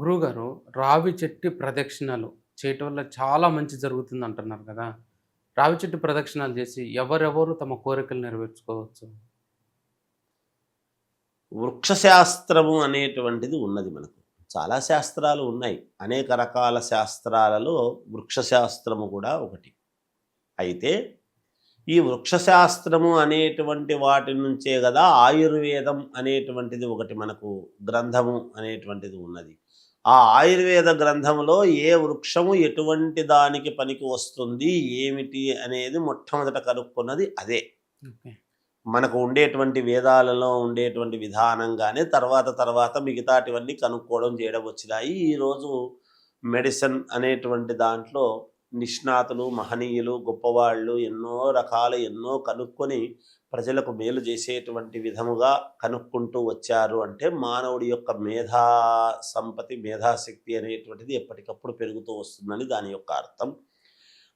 గురువుగారు రావి చెట్టు ప్రదక్షిణలు చేయటం వల్ల చాలా మంచి జరుగుతుంది అంటున్నారు కదా. రావి చెట్టు ప్రదక్షిణాలు చేసి ఎవరెవరు తమ కోరికలు నెరవేర్చుకోవచ్చు? వృక్షశాస్త్రము అనేటువంటిది ఉన్నది మనకు. చాలా శాస్త్రాలు ఉన్నాయి. అనేక రకాల శాస్త్రాలలో వృక్షశాస్త్రము కూడా ఒకటి. అయితే ఈ వృక్షశాస్త్రము అనేటువంటి వాటి నుంచే కదా ఆయుర్వేదం అనేటువంటిది ఒకటి మనకు గ్రంథము అనేటువంటిది ఉన్నది. ఆ ఆయుర్వేద గ్రంథంలో ఏ వృక్షము ఎటువంటి దానికి పనికి వస్తుంది ఏమిటి అనేది మొట్టమొదట కనుక్కున్నది అదే. మనకు ఉండేటువంటి వేదాలలో ఉండేటువంటి విధానంగానే తర్వాత తర్వాత మిగతాటివన్నీ కనుక్కోవడం చేయడం వచ్చినాయి. ఈరోజు మెడిసిన్ అనేటువంటి దాంట్లో నిష్ణాతులు మహనీయులు గొప్పవాళ్ళు ఎన్నో రకాల ఎన్నో కనుక్కొని ప్రజలకు మేలు చేసేటువంటి విధముగా కనుక్కుంటూ వచ్చారు అంటే మానవుడి యొక్క మేధా సంపత్తి మేధాశక్తి అనేటువంటిది ఎప్పటికప్పుడు పెరుగుతూ వస్తుందని దాని యొక్క అర్థం.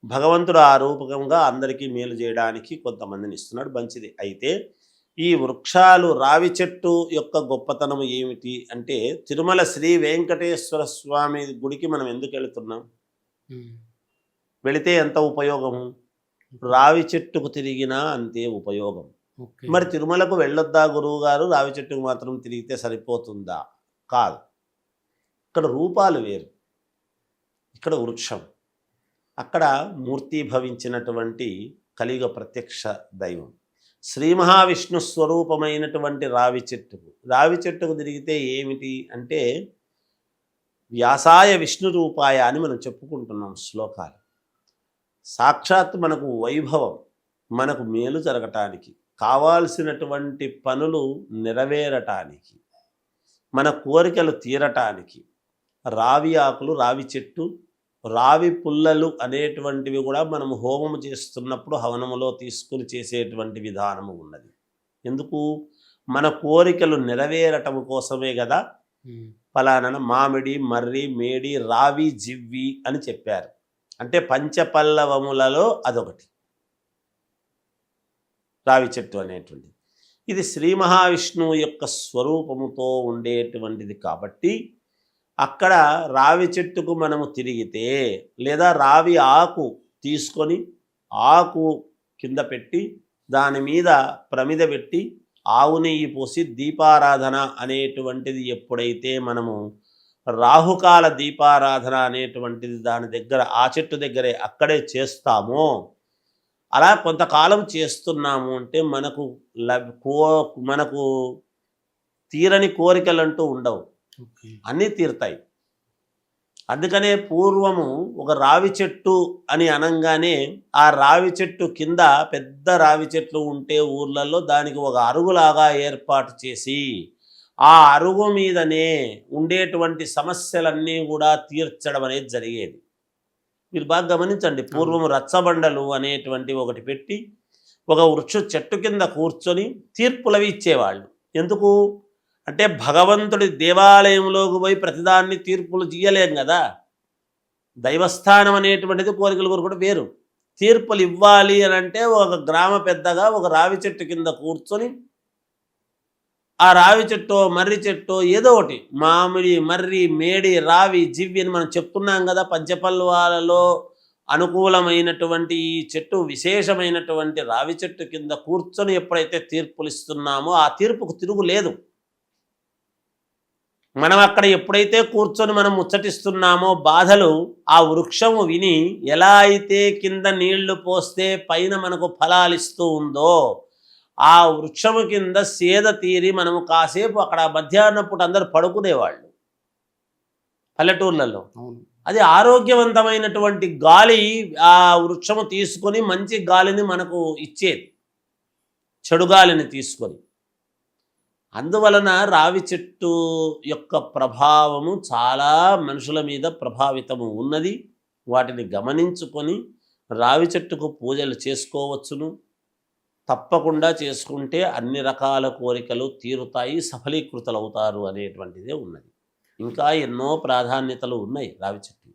భగవంతుడు ఆ రూపకంగా అందరికీ మేలు చేయడానికి కొంతమందిని ఇస్తున్నాడు. మంచిది. అయితే ఈ వృక్షాలు రావి చెట్టు యొక్క గొప్పతనం ఏమిటి అంటే తిరుమల శ్రీ వెంకటేశ్వర స్వామి గుడికి మనం ఎందుకు వెళుతున్నాం? వెళితే ఎంత ఉపయోగము రావి చెట్టుకు తిరిగినా అంతే ఉపయోగం. మరి తిరుమలకు వెళ్ళొద్దా గురువు గారు రావి చెట్టుకు మాత్రం తిరిగితే సరిపోతుందా? కాదు. ఇక్కడ రూపాలు వేరు. ఇక్కడ వృక్షం. అక్కడ మూర్తీభవించినటువంటి కలియుగ ప్రత్యక్ష దైవం. శ్రీ మహావిష్ణు స్వరూపమైనటువంటి రావి చెట్టుకు. రావి చెట్టుకు తిరిగితే ఏమిటి అంటే వ్యాసాయ విష్ణు రూపాయ అని మనం చెప్పుకుంటున్నాం శ్లోకాలు. సాక్షాత్ మనకు వైభవం మనకు మేలు జరగటానికి కావాల్సినటువంటి పనులు నెరవేరటానికి మన కోరికలు తీరటానికి రావి ఆకులు రావి చెట్టు రావి పుల్లలు అనేటువంటివి కూడా మనము హోమము చేస్తున్నప్పుడు హవనములో తీసుకుని చేసేటువంటి విధానము ఉన్నది. ఎందుకు? మన కోరికలు నెరవేరటం కోసమే కదా. ఫలానా మామిడి మర్రి మేడి రావి జివ్వి అని చెప్పారు. అంటే పంచపల్లవములలో అదొకటి. రావి చెట్టు అనేటువంటిది. ఇది శ్రీ మహావిష్ణువు యొక్క స్వరూపముతో ఉండేటువంటిది కాబట్టి అక్కడ రావి చెట్టుకు మనము తిరిగితే లేదా రావి ఆకు తీసుకొని ఆకు కింద పెట్టి దాని మీద ప్రమిద పెట్టి ఆవు నెయ్యి పోసి దీపారాధన అనేటువంటిది ఎప్పుడైతే మనము రాహుకాల దీపారాధన అనేటువంటిది దాని దగ్గర ఆ చెట్టు దగ్గరే అక్కడే చేస్తామో. అలా కొంతకాలం చేస్తున్నాము అంటే మనకు కో మనకు తీరని కోరికలంటూ ఉండవు. ఓకే. అన్నీ తీరుతాయి. అందుకనే పూర్వము ఒక రావి చెట్టు అని అనంగానే ఆ రావి చెట్టు కింద పెద్ద రావి చెట్లు ఉంటే ఊర్లలో దానికి ఒక అరుగులాగా ఏర్పాటు చేసి ఆ అరుగు మీదనే ఉండేటువంటి సమస్యలన్నీ కూడా తీర్చడం అనేది జరిగేది. మీరు బాగా గమనించండి. పూర్వము రచ్చబండలు అనేటువంటి ఒకటి పెట్టి ఒక వృక్ష చెట్టు కింద కూర్చొని తీర్పులవి ఇచ్చేవాళ్ళు. ఎందుకు? అంటే భగవంతుడి దేవాలయంలోకి పోయి ప్రతిదాన్ని తీర్పులు చేయలేం కదా. దైవస్థానం అనేటువంటిది కోరికలు కోరుకుంటే వేరు. తీర్పులు ఇవ్వాలి అని అంటే ఒక గ్రామ పెద్దగా ఒక రావి చెట్టు కింద కూర్చొని ఆ రావి చెట్టు మర్రి చెట్టు ఏదో ఒకటి. మామిడి మర్రి మేడి రావి జివ్వి అని మనం చెప్తున్నాం కదా పంచపల్వాలలో అనుకూలమైనటువంటి ఈ చెట్టు విశేషమైనటువంటి రావి చెట్టు కింద కూర్చొని ఎప్పుడైతే తీర్పులు ఇస్తున్నామో ఆ తీర్పుకు తిరుగు లేదు. మనం అక్కడ ఎప్పుడైతే కూర్చొని మనం ముచ్చటిస్తున్నామో బాధలు ఆ వృక్షము విని ఎలా అయితే కింద నీళ్ళు పోస్తే పైన మనకు ఫలాలు ఇస్తూ ఉందో ఆ వృక్షము కింద సేద తీరి మనము కాసేపు అక్కడ మధ్యాహ్నం పూట అందరు పడుకునేవాళ్ళు. పల్లెటూర్లలో. అది ఆరోగ్యవంతమైనటువంటి గాలి ఆ వృక్షము తీసుకొని మంచి గాలిని మనకు ఇచ్చేది. చెడు గాలిని తీసుకొని. అందువలన రావి చెట్టు యొక్క ప్రభావము చాలా మనుషుల మీద ప్రభావితము ఉన్నది. వాటిని గమనించుకొని రావి చెట్టుకు పూజలు చేసుకోవచ్చును. తప్పకుండా చేసుకుంటే అన్ని రకాల కోరికలు తీరుతాయి సఫలీకృతలు అవుతారు అనేటువంటిదే ఉన్నది. ఇంకా ఎన్నో ప్రాధాన్యతలు ఉన్నాయి రావి చెట్టు